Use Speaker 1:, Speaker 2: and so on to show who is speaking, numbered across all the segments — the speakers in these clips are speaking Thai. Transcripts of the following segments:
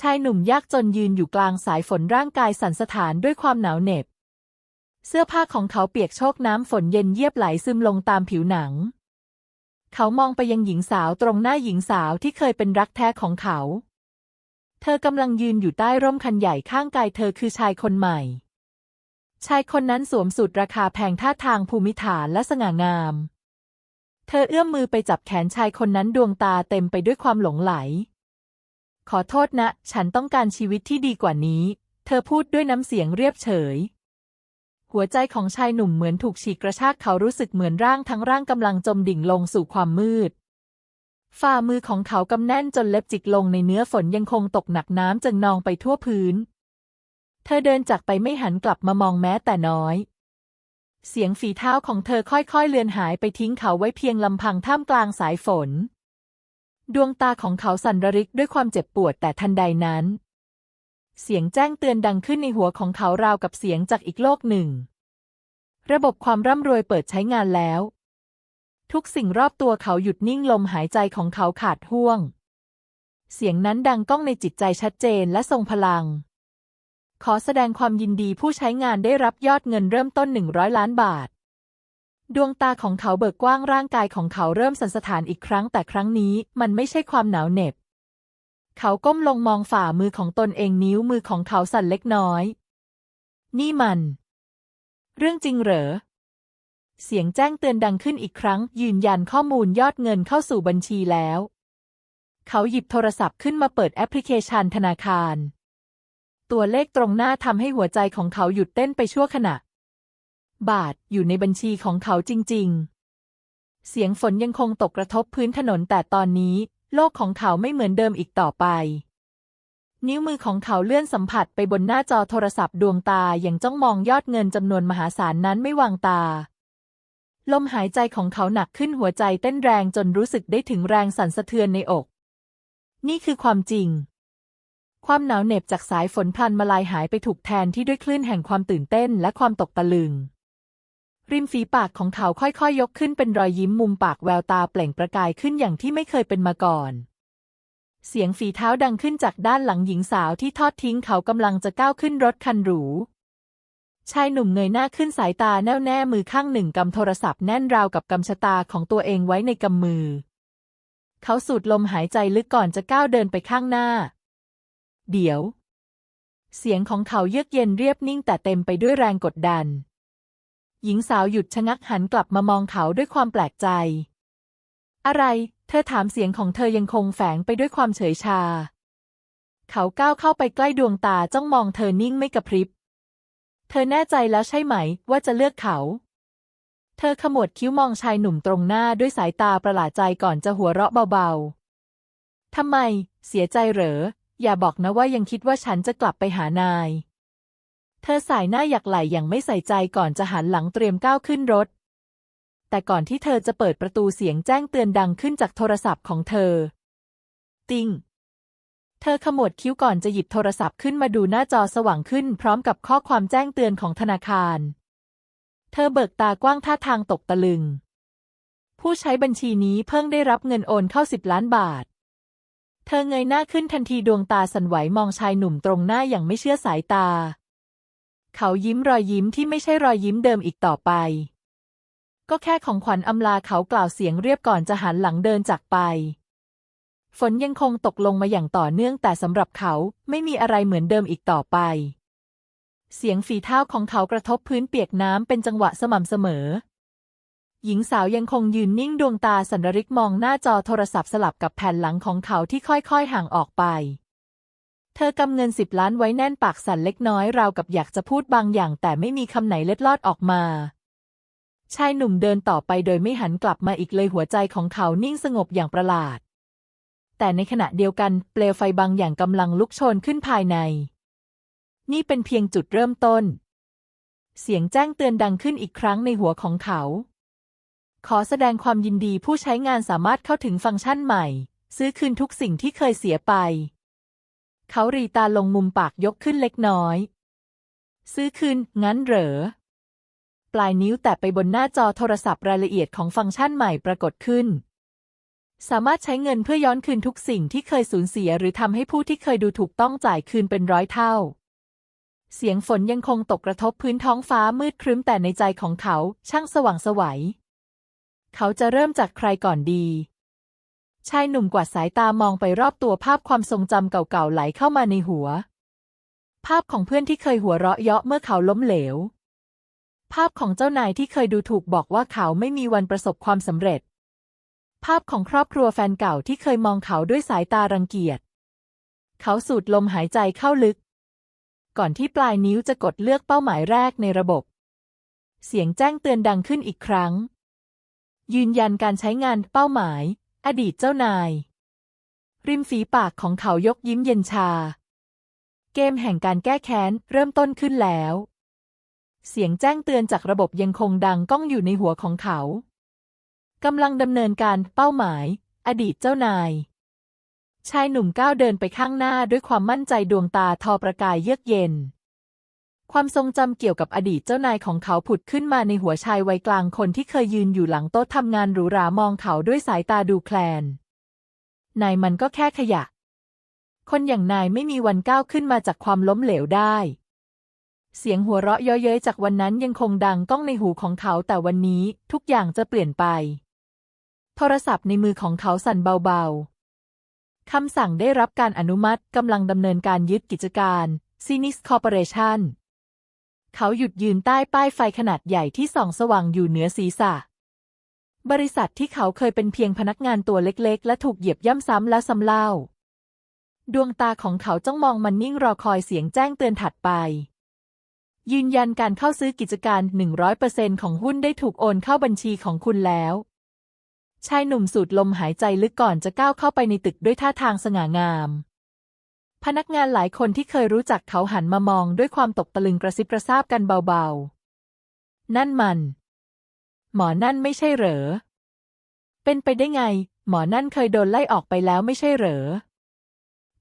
Speaker 1: ชายหนุ่มยากจนยืนอยู่กลางสายฝนร่างกายสั่นสะท้านด้วยความหนาวเหน็บ เสื้อผ้าของเขาเปียกโชกน้ำฝนเย็นเยียบไหลซึมลงตามผิวหนัง เขามองไปยังหญิงสาวตรงหน้าหญิงสาวที่เคยเป็นรักแท้ของเขา เธอกำลังยืนอยู่ใต้ร่มคันใหญ่ข้างกายเธอคือชายคนใหม่ ชายคนนั้นสวมสูทราคาแพงท่าทางภูมิฐานและสง่างาม เธอเอื้อมมือไปจับแขนชายคนนั้นดวงตาเต็มไปด้วยความหลงไหล ขอโทษนะ ฉันต้องการชีวิตที่ดีกว่านี้ เธอพูดด้วยน้ำเสียงเรียบเฉย หัวใจของชายหนุ่มเหมือนถูกฉีกกระชากเขารู้สึกเหมือนร่างทั้งร่างกำลังจมดิ่งลงสู่ความมืด ฝ่ามือของเขากำแน่นจนเล็บจิกลงในเนื้อฝนยังคงตกหนักน้ำจึงนองไปทั่วพื้น เธอเดินจากไปไม่หันกลับมามองแม้แต่น้อย เสียงฝีเท้าของเธอค่อยๆเลือนหายไปทิ้งเขาไว้เพียงลำพังท่ามกลางสายฝน ดวงตาของเขาสั่นระริกด้วยความเจ็บปวดแต่ทันใดนั้น เสียงแจ้งเตือนดังขึ้นในหัวของเขาราวกับเสียงจากอีกโลกหนึ่ง ระบบความร่ำรวยเปิดใช้งานแล้ว ทุกสิ่งรอบตัวเขาหยุดนิ่งลมหายใจของเขาขาดห่วง เสียงนั้นดังก้องในจิตใจชัดเจนและทรงพลัง ขอแสดงความยินดีผู้ใช้งานได้รับยอดเงินเริ่มต้น 100 ล้านบาท ดวงตาของเขาเบิกกว้างร่างกายของเขาเริ่มสั่นสะท้านอีกครั้งแต่ครั้งนี้มันไม่ใช่ความหนาวเหน็บ เขาก้มลงมองฝ่ามือของตนเองนิ้วมือของเขาสั่นเล็กน้อย นี่มัน เรื่องจริงเหรอ เสียงแจ้งเตือนดังขึ้นอีกครั้ง ยืนยันข้อมูลยอดเงินเข้าสู่บัญชีแล้ว เขาหยิบโทรศัพท์ขึ้นมาเปิดแอปพลิเคชันธนาคาร ตัวเลขตรงหน้าทำให้หัวใจของเขาหยุดเต้นไปชั่วขณะ บาทอยู่ในบัญชีของเขาจริง ๆ เสียงฝนยังคงตกกระทบพื้นถนนแต่ตอนนี้ โลกของเขาไม่เหมือนเดิมอีกต่อไป นิ้วมือของเขาเลื่อนสัมผัสไปบนหน้าจอโทรศัพท์ดวงตาอย่างจ้องมองยอดเงินจำนวนมหาศาลนั้นไม่วางตา ลมหายใจของเขาหนักขึ้นหัวใจเต้นแรงจนรู้สึกได้ถึงแรงสั่นสะเทือนในอก นี่คือความจริงความหนาวเหน็บจากสายฝนพลันมาลายหายไปถูกแทนที่ด้วยคลื่นแห่งความตื่นเต้นและความตกตะลึง ริมฝีปากของเขาค่อยๆยยกขึ้นเป็นรอยยิ้มมุมปากแววตาเปล่งประกายขึ้นอย่างที่ไม่เคยเป็นมาก่อน เสียงฝีเท้าดังขึ้นจากด้านหลังหญิงสาวที่ทอดทิ้งเขากำลังจะก้าวขึ้นรถคันหรูชายหนุ่มเงยหน้าขึ้นสายตาแน่วแน่มือข้างหนึ่งกำโทรศัพท์แน่นราวกับกำชะตาของตัวเองไว้ในกำมือ เขาสูดลมหายใจลึกก่อนจะก้าวเดินไปข้างหน้า เดี๋ยว เสียงของเขาเยือกเย็นเรียบนิ่งแต่เต็มไปด้วยแรงกดดัน หญิงสาวหยุดชะงักหันกลับมามองเขาด้วยความแปลกใจ อะไร เธอถามเสียงของเธอยังคงแฝงไปด้วยความเฉยชา เขาก้าวเข้าไปใกล้ดวงตาจ้องมองเธอนิ่งไม่กระพริบ เธอแน่ใจแล้วใช่ไหมว่าจะเลือกเขา เธอขมวดคิ้วมองชายหนุ่มตรงหน้าด้วยสายตาประหลาดใจก่อนจะหัวเราะเบาๆ ทำไม เสียใจเหรอ อย่าบอกนะว่ายังคิดว่าฉันจะกลับไปหานาย เธอสายหน้าหยักไหลอย่างไม่ใส่ใจก่อนจะหันหลังเตรียมก้าวขึ้นรถ แต่ก่อนที่เธอจะเปิดประตูเสียงแจ้งเตือนดังขึ้นจากโทรศัพท์ของเธอ ติง เธอขมวดคิ้วก่อนจะหยิบโทรศัพท์ขึ้นมาดูหน้าจอสว่างขึ้นพร้อมกับข้อความแจ้งเตือนของธนาคาร เธอเบิกตากว้างท่าทางตกตะลึง ผู้ใช้บัญชีนี้เพิ่งได้รับเงินโอนเข้าสิบล้านบาทเธอเงยหน้าขึ้นทันทีดวงตาสั่นไหวมองชายหนุ่มตรงหน้าอย่างไม่เชื่อสายตา เขายิ้มรอยยิ้มที่ไม่ใช่รอยยิ้มเดิมอีกต่อไป ก็แค่ของขวัญอำลาเขากล่าวเสียงเรียบก่อนจะหันหลังเดินจากไป ฝนยังคงตกลงมาอย่างต่อเนื่องแต่สำหรับเขาไม่มีอะไรเหมือนเดิมอีกต่อไป เสียงฝีเท้าของเขากระทบพื้นเปียกน้ำเป็นจังหวะสม่ำเสมอ หญิงสาวยังคงยืนนิ่งดวงตาสันริกมองหน้าจอโทรศัพท์สลับกับแผ่นหลังของเขาที่ค่อยๆห่างออกไป เธอกำเงินสิบล้านไว้แน่นปากสั่นเล็กน้อยราวกับอยากจะพูดบางอย่าง แต่ไม่มีคำไหนเล็ดลอดออกมาชายหนุ่มเดินต่อไปโดยไม่หันกลับมาอีกเลยหัวใจของเขานิ่งสงบอย่างประหลาด แต่ในขณะเดียวกันเปลวไฟบางอย่างกำลังลุกโชนขึ้นภายใน นี่เป็นเพียงจุดเริ่มต้น เสียงแจ้งเตือนดังขึ้นอีกครั้งในหัวของเขา ขอแสดงความยินดีผู้ใช้งานสามารถเข้าถึงฟังก์ชันใหม่ ซื้อคืนทุกสิ่งที่เคยเสียไป เขารีตาลงมุมปากยกขึ้นเล็กน้อย ซื้อคืน งั้นเหรอ ปลายนิ้วแตะไปบนหน้าจอโทรศัพท์รายละเอียดของฟังก์ชันใหม่ปรากฏขึ้น สามารถใช้เงินเพื่อย้อนคืนทุกสิ่งที่เคยสูญเสีย หรือทำให้ผู้ที่เคยดูถูกต้องจ่ายคืนเป็นร้อยเท่า เสียงฝนยังคงตกกระทบพื้นท้องฟ้ามืดครึ้มแต่ในใจของเขาช่างสว่างสวัย เขาจะเริ่มจากใครก่อนดี ชายหนุ่มกวาดสายตามองไปรอบตัวภาพความทรงจำเก่าๆไหลเข้ามาในหัว ภาพของเพื่อนที่เคยหัวเราะเยาะเมื่อเขาล้มเหลว ภาพของเจ้านายที่เคยดูถูกบอกว่าเขาไม่มีวันประสบความสำเร็จ ภาพของครอบครัวแฟนเก่าที่เคยมองเขาด้วยสายตารังเกียจ เขาสูดลมหายใจเข้าลึก ก่อนที่ปลายนิ้วจะกดเลือกเป้าหมายแรกในระบบ เสียงแจ้งเตือนดังขึ้นอีกครั้ง ยืนยันการใช้งานเป้าหมาย อดีตเจ้านาย ริมฝีปากของเขายกยิ้มเย็นชา เกมแห่งการแก้แค้นเริ่มต้นขึ้นแล้ว เสียงแจ้งเตือนจากระบบยังคงดังก้องอยู่ในหัวของเขากำลังดำเนินการเป้าหมาย อดีตเจ้านาย ชายหนุ่มก้าวเดินไปข้างหน้าด้วยความมั่นใจดวงตาทอประกายเยือกเย็น ความทรงจำเกี่ยวกับอดีตเจ้านายของเขาผุดขึ้นมาในหัวชายวัยกลางคนที่เคยยืนอยู่หลังโต๊ะทำงานหรูหรามองเขาด้วยสายตาดูแคลน นายมันก็แค่ขยะ คนอย่างนายไม่มีวันก้าวขึ้นมาจากความล้มเหลวได้ เสียงหัวเราะเย้ยเย้ยจากวันนั้นยังคงดังก้องในหูของเขาแต่วันนี้ทุกอย่างจะเปลี่ยนไป โทรศัพท์ในมือของเขาสั่นเบาๆคำสั่งได้รับการอนุมัติกำลังดำเนินการยึดกิจการ Cinis Corporation เเขาหยุดยืนใต้ป้ายไฟขนาดใหญ่ที่ส่องสว่างอยู่เหนือศีรษะ บริษัทที่เขาเคยเป็นเพียงพนักงานตัวเล็กๆ และถูกเหยียบย่ำซ้ำและซ้ำเล่า ดวงตาของเขาจ้องมองมันนิ่งรอคอยเสียงแจ้งเตือนถัดไป ยืนยันการเข้าซื้อกิจการ 100%ของหุ้นได้ถูกโอนเข้าบัญชีของคุณแล้วชายหนุ่มสูดลมหายใจลึกก่อนจะก้าวเข้าไปในตึกด้วยท่าทางสง่างาม พนักงานหลายคนที่เคยรู้จักเขาหันมามองด้วยความตกตะลึงกระซิบกระซาบกันเบาๆ นั่นมัน หมอนั่นไม่ใช่เหรอ เป็นไปได้ไง หมอนั่นเคยโดนไล่ออกไปแล้วไม่ใช่เหรอ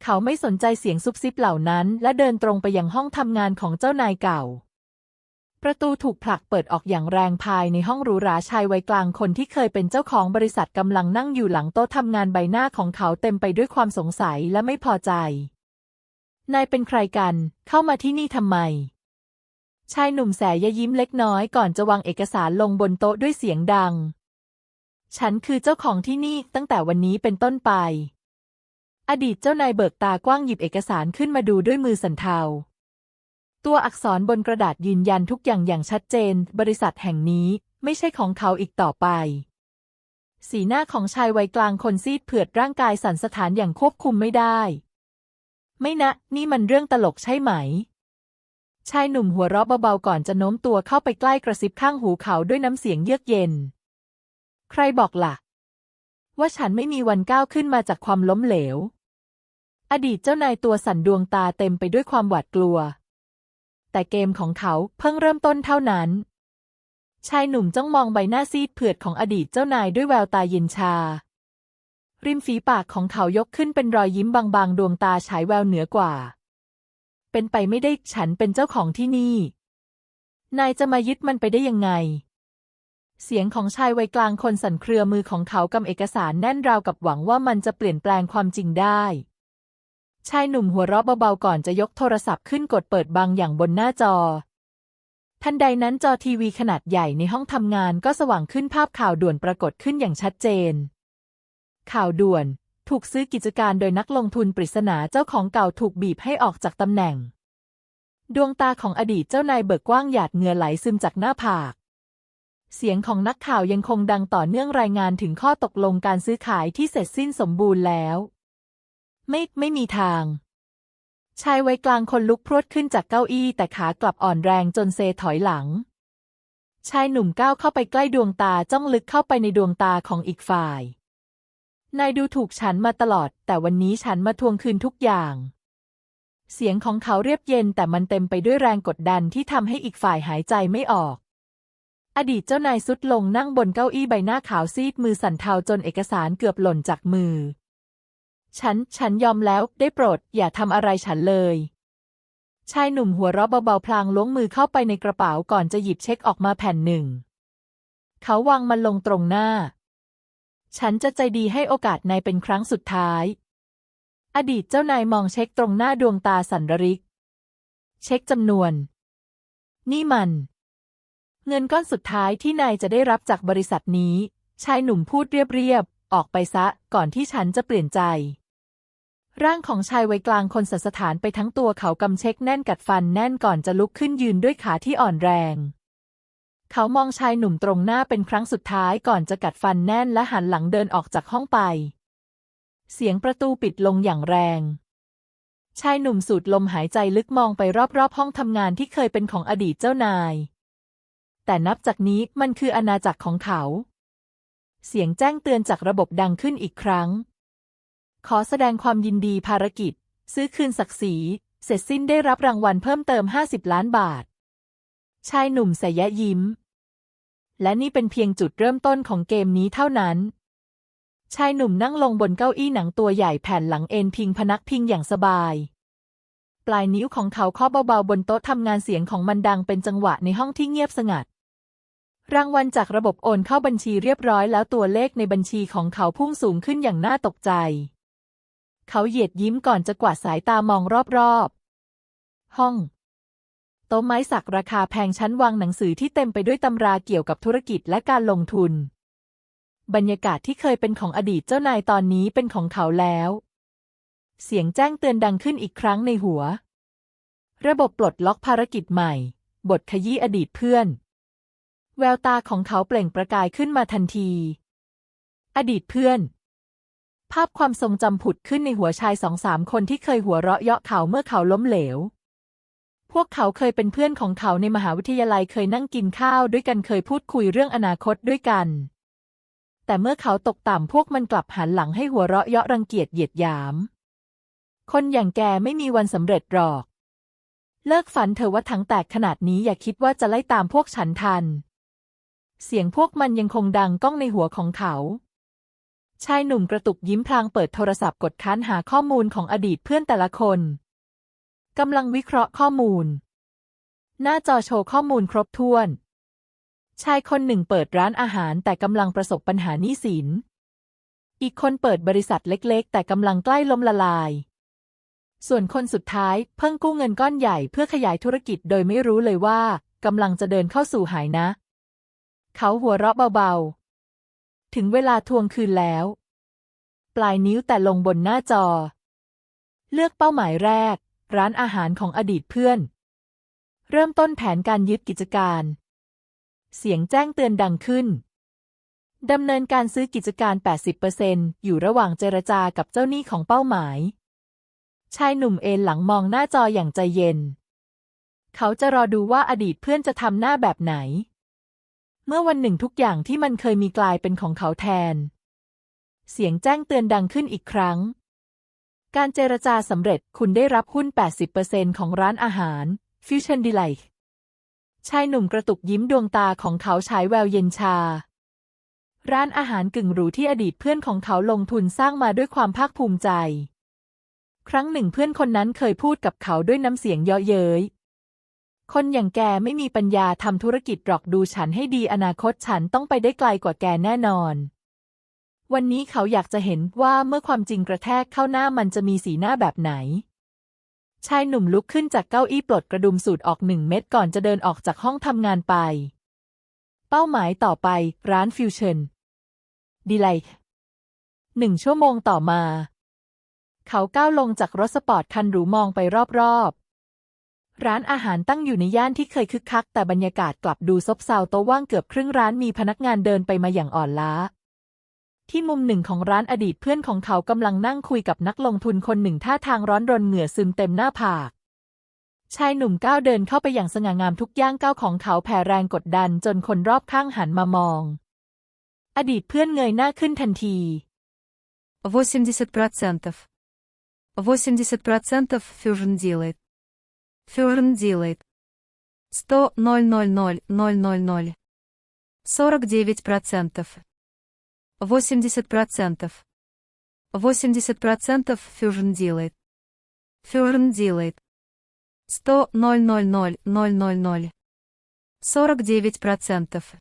Speaker 1: เขาไม่สนใจเสียงซุบซิบเหล่านั้น และเดินตรงไปยังห้องทำงานของเจ้านายเก่า ประตูถูกผลักเปิดออกอย่างแรงภายในห้องหรูหราชายวัยกลางคนที่เคยเป็นเจ้าของบริษัทกำลังนั่งอยู่หลังโต๊ะทำงานใบหน้าของเขาเต็มไปด้วยความสงสัยและไม่พอใจ นายเป็นใครกัน เข้ามาที่นี่ทำไม ชายหนุ่มแสยยิ้มเล็กน้อยก่อนจะวางเอกสารลงบนโต๊ะด้วยเสียงดัง ฉันคือเจ้าของที่นี่ตั้งแต่วันนี้เป็นต้นไป อดีตเจ้านายเบิกตากว้างหยิบเอกสารขึ้นมาดูด้วยมือสันเทา ตัวอักษรบนกระดาษยืนยันทุกอย่างอย่างชัดเจน บริษัทแห่งนี้ไม่ใช่ของเขาอีกต่อไปสีหน้าของชายวัยกลางคนซีดเผือดร่างกายสั่นสะท้านอย่างควบคุมไม่ได้ ไม่นะ นี่มันเรื่องตลกใช่ไหม ชายหนุ่มหัวเราะเบาๆก่อนจะโน้มตัวเข้าไปใกล้กระซิบข้างหูเขาด้วยน้ำเสียงเยือกเย็น ใครบอกล่ะ ว่าฉันไม่มีวันก้าวขึ้นมาจากความล้มเหลว อดีตเจ้านายตัวสั่นดวงตาเต็มไปด้วยความหวาดกลัว แต่เกมของเขาเพิ่งเริ่มต้นเท่านั้น ชายหนุ่มจ้องมองใบหน้าซีดเผือดของอดีตเจ้านายด้วยแววตาเย็นชา ริมฝีปากของเขายกขึ้นเป็นรอยยิ้มบางๆ ดวงตาฉายแววเหนือกว่า เป็นไปไม่ได้ฉันเป็นเจ้าของที่นี่ นายจะมายึดมันไปได้ยังไง เสียงของชายวัยกลางคนสั่นเครือมือของเขากำเอกสารแน่นราวกับหวังว่ามันจะเปลี่ยนแปลงความจริงได้ ชายหนุ่มหัวเราะเบาๆก่อนจะยกโทรศัพท์ขึ้นกดเปิดบางอย่างบนหน้าจอ ทันใดนั้นจอทีวีขนาดใหญ่ในห้องทำงานก็สว่างขึ้นภาพข่าวด่วนปรากฏขึ้นอย่างชัดเจน ข่าวด่วน ถูกซื้อกิจการโดยนักลงทุนปริศนาเจ้าของเก่าถูกบีบให้ออกจากตำแหน่ง ดวงตาของอดีตเจ้านายเบิกกว้างหยาดเหงื่อไหลซึมจากหน้าผาก เสียงของนักข่าวยังคงดังต่อเนื่องรายงานถึงข้อตกลงการซื้อขายที่เสร็จสิ้นสมบูรณ์แล้ว ไม่ไม่มีทาง ชายวัยกลางคนลุกพรวดขึ้นจากเก้าอี้แต่ขากลับอ่อนแรงจนเซถอยหลังชายหนุ่มก้าวเข้าไปใกล้ดวงตาจ้องลึกเข้าไปในดวงตาของอีกฝ่าย นายดูถูกฉันมาตลอด แต่วันนี้ฉันมาทวงคืนทุกอย่าง เสียงของเขาเรียบเย็นแต่มันเต็มไปด้วยแรงกดดันที่ทำให้อีกฝ่ายหายใจไม่ออก อดีตเจ้านายสุดลงนั่งบนเก้าอี้ใบหน้าขาวซีดมือสั่นเทาจนเอกสารเกือบหล่นจากมือ ฉัน ฉันยอมแล้ว ได้โปรด อย่าทำอะไรฉันเลย ชายหนุ่มหัวเราะเบาๆพลางล้วงมือเข้าไปในกระเป๋าก่อนจะหยิบเช็คออกมาแผ่นหนึ่ง เขาวางมันลงตรงหน้า ฉันจะใจดีให้โอกาสนายเป็นครั้งสุดท้าย อดีตเจ้านายมองเช็คตรงหน้าดวงตาสันร,ริก เช็คจำนวน นี่มัน เงินก้อนสุดท้ายที่นายจะได้รับจากบริษัทนี้ ชายหนุ่มพูดเรียบๆ ออกไปซะก่อนที่ฉันจะเปลี่ยนใจ ร่างของชายวัยกลางคนสัสถานไปทั้งตัวเขากำเช็คแน่นกัดฟันแน่นก่อนจะลุกขึ้นยืนด้วยขาที่อ่อนแรง เขามองชายหนุ่มตรงหน้าเป็นครั้งสุดท้ายก่อนจะกัดฟันแน่นและหันหลังเดินออกจากห้องไป เสียงประตูปิดลงอย่างแรง ชายหนุ่มสูดลมหายใจลึกมองไปรอบๆ ห้องทำงานที่เคยเป็นของอดีตเจ้านาย แต่นับจากนี้มันคืออาณาจักรของเขา เสียงแจ้งเตือนจากระบบดังขึ้นอีกครั้ง ขอแสดงความยินดีภารกิจ ซื้อคืนศักดิ์ศรี เสร็จสิ้นได้รับรางวัลเพิ่มเติม 50 ล้านบาท ชายหนุ่มสยะยิ้ม และนี่เป็นเพียงจุดเริ่มต้นของเกมนี้เท่านั้น ชายหนุ่มนั่งลงบนเก้าอี้หนังตัวใหญ่แผ่นหลังเอนพิงพนักพิงอย่างสบาย ปลายนิ้วของเขาเคาะเบาๆบนโต๊ะทำงานเสียงของมันดังเป็นจังหวะในห้องที่เงียบสงัด รางวัลจากระบบโอนเข้าบัญชีเรียบร้อยแล้วตัวเลขในบัญชีของเขาพุ่งสูงขึ้นอย่างน่าตกใจ เขาเหยียดยิ้มก่อนจะกวาดสายตามองรอบๆ ห้อง โต๊ะไม้สักราคาแพงชั้นวางหนังสือที่เต็มไปด้วยตำราเกี่ยวกับธุรกิจและการลงทุน บรรยากาศที่เคยเป็นของอดีตเจ้านายตอนนี้เป็นของเขาแล้ว เสียงแจ้งเตือนดังขึ้นอีกครั้งในหัว ระบบปลดล็อกภารกิจใหม่ บทขยี้อดีตเพื่อน แววตาของเขาเปล่งประกายขึ้นมาทันที อดีตเพื่อน ภาพความทรงจำผุดขึ้นในหัวชายสองสามคนที่เคยหัวเราะเยาะเขาเมื่อเขาล้มเหลว พวกเขาเคยเป็นเพื่อนของเขาในมหาวิทยาลัยเคยนั่งกินข้าวด้วยกันเคยพูดคุยเรื่องอนาคตด้วยกัน แต่เมื่อเขาตกต่ำพวกมันกลับหันหลังให้หัวเราะเยาะรังเกียจเหยียดหยาม คนอย่างแกไม่มีวันสำเร็จหรอก เลิกฝันเถอะว่าทั้งแตกขนาดนี้อย่าคิดว่าจะไล่ตามพวกฉันทัน เสียงพวกมันยังคงดังก้องในหัวของเขาชายหนุ่มกระตุกยิ้มพลางเปิดโทรศัพท์กดค้นหาข้อมูลของอดีตเพื่อนแต่ละคน กำลังวิเคราะห์ข้อมูล หน้าจอโชว์ข้อมูลครบถ้วน ชายคนหนึ่งเปิดร้านอาหารแต่กำลังประสบปัญหาหนี้สิน อีกคนเปิดบริษัทเล็กๆ แต่กำลังใกล้ล้มละลาย ส่วนคนสุดท้ายเพิ่งกู้เงินก้อนใหญ่เพื่อขยายธุรกิจโดยไม่รู้เลยว่ากำลังจะเดินเข้าสู่หายนะ เขาหัวเราะเบาๆ ถึงเวลาทวงคืนแล้ว ปลายนิ้วแต่ลงบนหน้าจอ เลือกเป้าหมายแรก ร้านอาหารของอดีตเพื่อน เริ่มต้นแผนการยึดกิจการ เสียงแจ้งเตือนดังขึ้น ดำเนินการซื้อกิจการ 80%อยู่ระหว่างเจรจากับเจ้าหนี้ของเป้าหมาย ชายหนุ่มเอนหลังมองหน้าจออย่างใจเย็น เขาจะรอดูว่าอดีตเพื่อนจะทำหน้าแบบไหน เมื่อวันหนึ่งทุกอย่างที่มันเคยมีกลายเป็นของเขาแทน เสียงแจ้งเตือนดังขึ้นอีกครั้ง การเจรจาสำเร็จคุณได้รับหุ้น 80%ของร้านอาหาร Fusion Delight ชายหนุ่มกระตุกยิ้มดวงตาของเขาฉายแววเย็นชา ร้านอาหารกึ่งหรูที่อดีตเพื่อนของเขาลงทุนสร้างมาด้วยความภาคภูมิใจ ครั้งหนึ่งเพื่อนคนนั้นเคยพูดกับเขาด้วยน้ำเสียงเยาะเย้ย คนอย่างแกไม่มีปัญญาทำธุรกิจหรอกดูฉันให้ดีอนาคตฉันต้องไปได้ไกลกว่าแกแน่นอน วันนี้เขาอยากจะเห็นว่าเมื่อความจริงกระแทกเข้าหน้ามันจะมีสีหน้าแบบไหน ชายหนุ่มลุกขึ้นจากเก้าอี้ปลดกระดุมสูตรออกหนึ่งเม็ดก่อนจะเดินออกจากห้องทำงานไป เป้าหมายต่อไปร้านฟิวชั่นดีไลหนึ่งชั่วโมงต่อมา เขาก้าวลงจากรถสปอร์ตคันหรูมองไปรอบๆ ร้านอาหารตั้งอยู่ในย่านที่เคยคึกคัก แต่บรรยากาศกลับดูซบเซาโต๊ะว่างเกือบครึ่งร้านมีพนักงานเดินไปมาอย่างอ่อนล้า ที่มุมหนึ่งของร้านอดีตเพื่อนของเขากำลังนั่งคุยกับนักลงทุนคนหนึ่งท่าทางร้อนรนเหงื่อซึมเต็มหน้าผาก ชายหนุ่มก้าวเดินเข้าไปอย่างสง่างามทุกย่างก้าวของเขาแผ่แรงกดดันจนคนรอบข้างหันมามอง อดีตเพื่อนเงยหน้าขึ้นทันที
Speaker 2: 80%. 80% Fusion делает. Fusion делает. 100 000 000. 49%. 80%. 80% Fusion делает. Fusion делает. 100 000 000. 49%.